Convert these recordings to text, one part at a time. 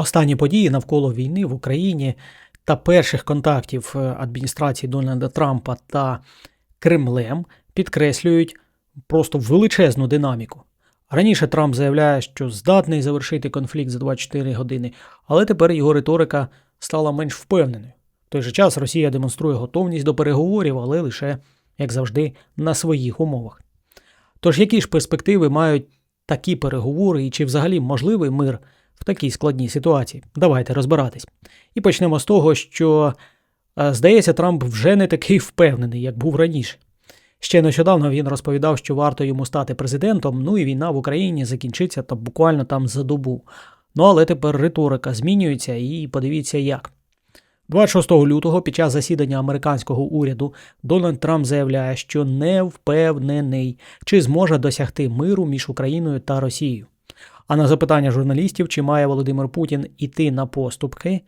Останні події навколо війни в Україні та перших контактів е, адміністрації Дональда Трампа та Кремлем підкреслюють просто величезну динаміку. Раніше Трамп заявляє, що здатний завершити конфлікт за 24 години, але тепер його риторика стала менш впевненою. В той же час Росія демонструє готовність до переговорів, але лише, як завжди, на своїх умовах. Тож які ж перспективи мають такі переговори і чи взагалі можливий мир в такій складній ситуації? Давайте розбиратись. І почнемо з того, що, е, здається, Трамп вже не такий впевнений, як був раніше. Ще нещодавно він розповідав, що варто йому стати президентом, ну і війна в Україні закінчиться та буквально там за добу. Ну але тепер риторика змінюється, і подивіться як. 26 лютого під час засідання американського уряду Дональд Трамп заявляє, що не впевнений, чи зможе досягти миру між Україною та Росією. А на запитання журналістів, чи має Володимир Путін іти на поступки,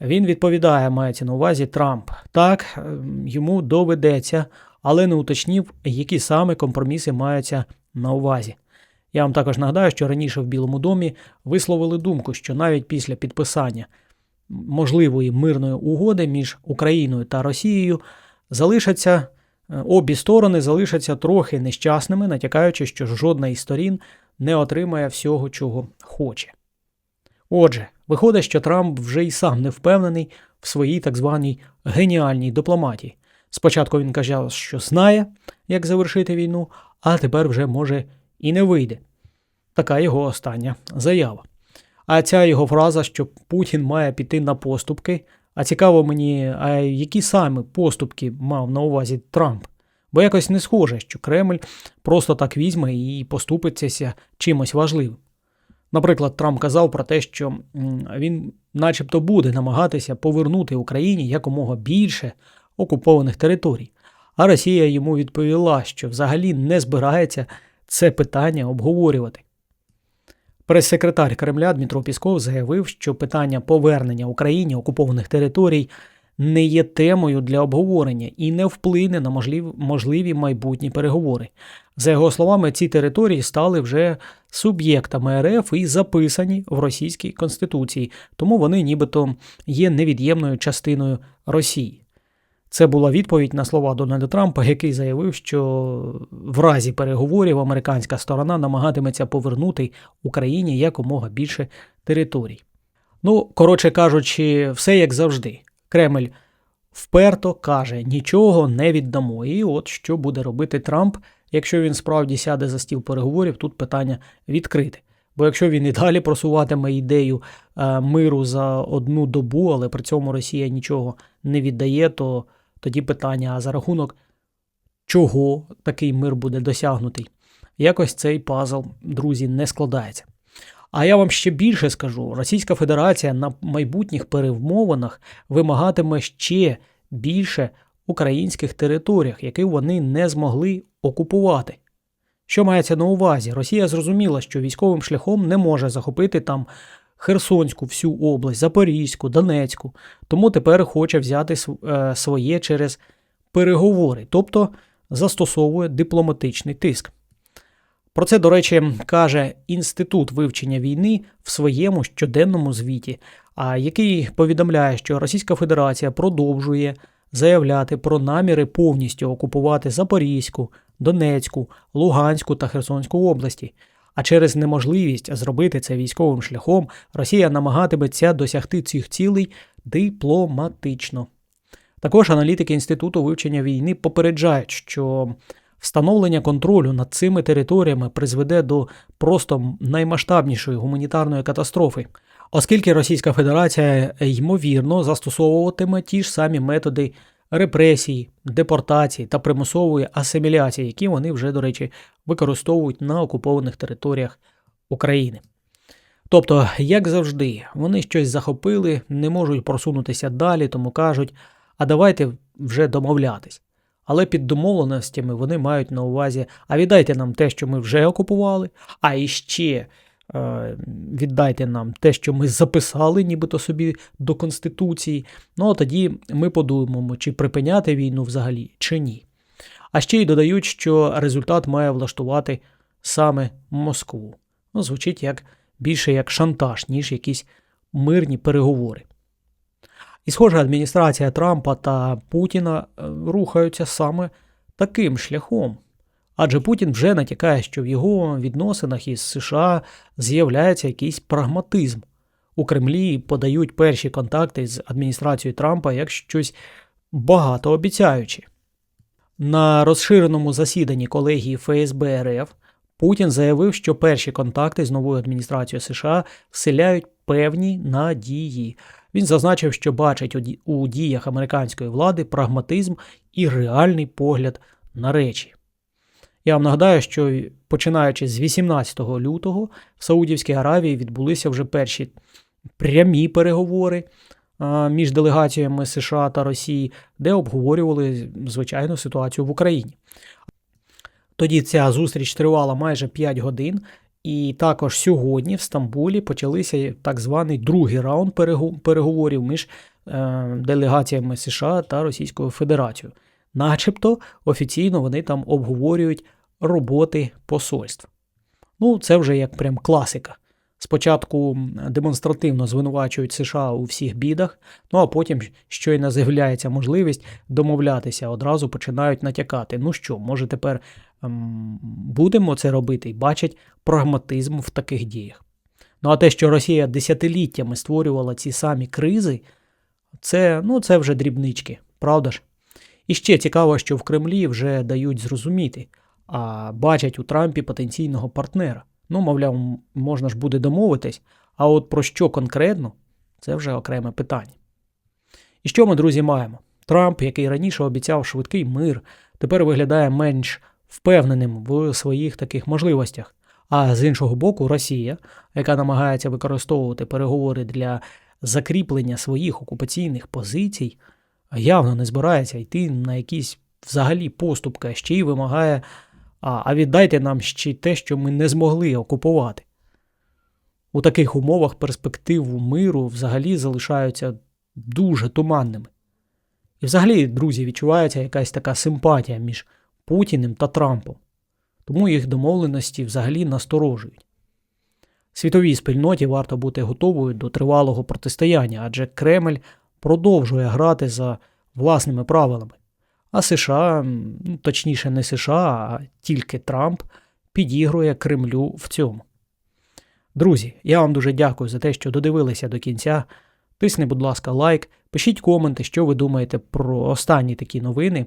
він відповідає, мається на увазі Трамп. Так, ем, йому доведеться, але не уточнів, які саме компроміси маються на увазі. Я вам також нагадаю, що раніше в Білому домі висловили думку, що навіть після підписання можливої мирної угоди між Україною та Росією залишаться е, обі сторони залишаться трохи нещасними, натякаючи, що жодна із сторін не отримає всього, чого хоче. Отже, виходить, що Трамп вже й сам не впевнений в своїй так званій геніальній дипломатії. Спочатку він казав, що знає, як завершити війну, а тепер вже може і не вийде. Така його остання заява. А ця його фраза, що Путін має піти на поступки. А цікаво мені, а які саме поступки мав на увазі Трамп? Бо якось не схоже, що Кремль просто так візьме і поступиться чимось важливим. Наприклад, Трамп казав про те, що він, начебто, буде намагатися повернути Україні якомога більше окупованих територій. А Росія йому відповіла, що взагалі не збирається це питання обговорювати. Прес-секретар Кремля Дмитро Пісков заявив, що питання повернення Україні окупованих територій не є темою для обговорення і не вплине на можливі, майбутні переговори. За його словами, ці території стали вже суб'єктами РФ і записані в російській конституції, тому вони нібито є невід'ємною частиною Росії. Це була відповідь на слова Дональда Трампа, який заявив, що в разі переговорів американська сторона намагатиметься повернути Україні якомога більше територій. Ну, коротше кажучи, все як завжди. Кремль вперто каже, нічого не віддамо. І от що буде робити Трамп, якщо він справді сяде за стіл переговорів, тут питання відкрите. Бо якщо він і далі просуватиме ідею е, миру за одну добу, але при цьому Росія нічого не віддає, то тоді питання: а за рахунок чого такий мир буде досягнутий? Якось цей пазл, друзі, не складається. А я вам ще більше скажу: Російська Федерація на майбутніх перемовинах вимагатиме ще більше українських територіях, які вони не змогли окупувати. Що мається на увазі? Росія зрозуміла, що військовим шляхом не може захопити там Херсонську всю область, Запорізьку, Донецьку, тому тепер хоче взяти е, своє через переговори, тобто застосовує дипломатичний тиск. Про це, до речі, каже Інститут вивчення війни в своєму щоденному звіті, а який повідомляє, що Російська Федерація продовжує заявляти про наміри повністю окупувати Запорізьку, Донецьку, Луганську та Херсонську області. А через неможливість зробити це військовим шляхом Росія намагатиметься досягти цих цілей дипломатично. Також аналітики Інституту вивчення війни попереджають, що встановлення контролю над цими територіями призведе до просто наймасштабнішої гуманітарної катастрофи, оскільки Російська Федерація ймовірно застосовуватиме ті ж самі методи репресій, депортації та примусової асиміляції, які вони вже, до речі, використовують на окупованих територіях України. Тобто, як завжди, вони щось захопили, не можуть просунутися далі, тому кажуть, а давайте вже домовлятись. Але під домовленостями вони мають на увазі, а віддайте нам те, що ми вже окупували, а іще Е, віддайте нам те, що ми записали, нібито собі до Конституції. Ну а тоді ми подумаємо, чи припиняти війну взагалі, чи ні. А ще й додають, що результат має влаштувати саме Москву. Ну, звучить як більше як шантаж, ніж якісь мирні переговори. І, схоже, адміністрація Трампа та Путіна е, рухаються саме таким шляхом. Адже Путін вже натякає, що в його відносинах із США з'являється якийсь прагматизм. У Кремлі подають перші контакти з адміністрацією Трампа як щось багатообіцяюче. На розширеному засіданні колегії ФСБ РФ Путін заявив, що перші контакти з новою адміністрацією США вселяють певні надії. Він зазначив, що бачить у діях американської влади прагматизм і реальний погляд на речі. Я вам нагадаю, що починаючи з 18 лютого в Саудівській Аравії відбулися вже перші прямі переговори між делегаціями США та Росії, де обговорювали звичайну ситуацію в Україні. Тоді ця зустріч тривала майже 5 годин, і також сьогодні в Стамбулі почалися так званий другий раунд переговорів між е, делегаціями США та Російською Федерацією. Начебто офіційно вони там обговорюють роботи посольств. Ну, це вже як прям класика. Спочатку демонстративно звинувачують США у всіх бідах, ну а потім, щойно з'являється можливість домовлятися, одразу починають натякати. Ну що, може тепер ем, будемо це робити і бачать прагматизм в таких діях. Ну а те, що Росія десятиліттями створювала ці самі кризи, це, ну, це вже дрібнички, правда ж? І ще цікаво, що в Кремлі вже дають зрозуміти, а бачать у Трампі потенційного партнера. Ну, мовляв, можна ж буде домовитись, а от про що конкретно, це вже окреме питання. І що ми, друзі, маємо? Трамп, який раніше обіцяв швидкий мир, тепер виглядає менш впевненим в своїх таких можливостях. А з іншого боку, Росія, яка намагається використовувати переговори для закріплення своїх окупаційних позицій, явно не збирається йти на якісь взагалі поступки, ще й вимагає, а, а віддайте нам ще й те, що ми не змогли окупувати. У таких умовах перспективу миру взагалі залишаються дуже туманними. І взагалі, друзі, відчувається якась така симпатія між Путіним та Трампом, тому їх домовленості взагалі насторожують. Світовій спільноті варто бути готовою до тривалого протистояння, адже Кремль продовжує грати за власними правилами. А США, ну, точніше, не США, а тільки Трамп підігрує Кремлю в цьому. Друзі, я вам дуже дякую за те, що додивилися до кінця. Тисни, будь ласка, лайк, пишіть коменти, що ви думаєте про останні такі новини.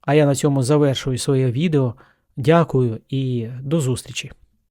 А я на цьому завершую своє відео. Дякую і до зустрічі!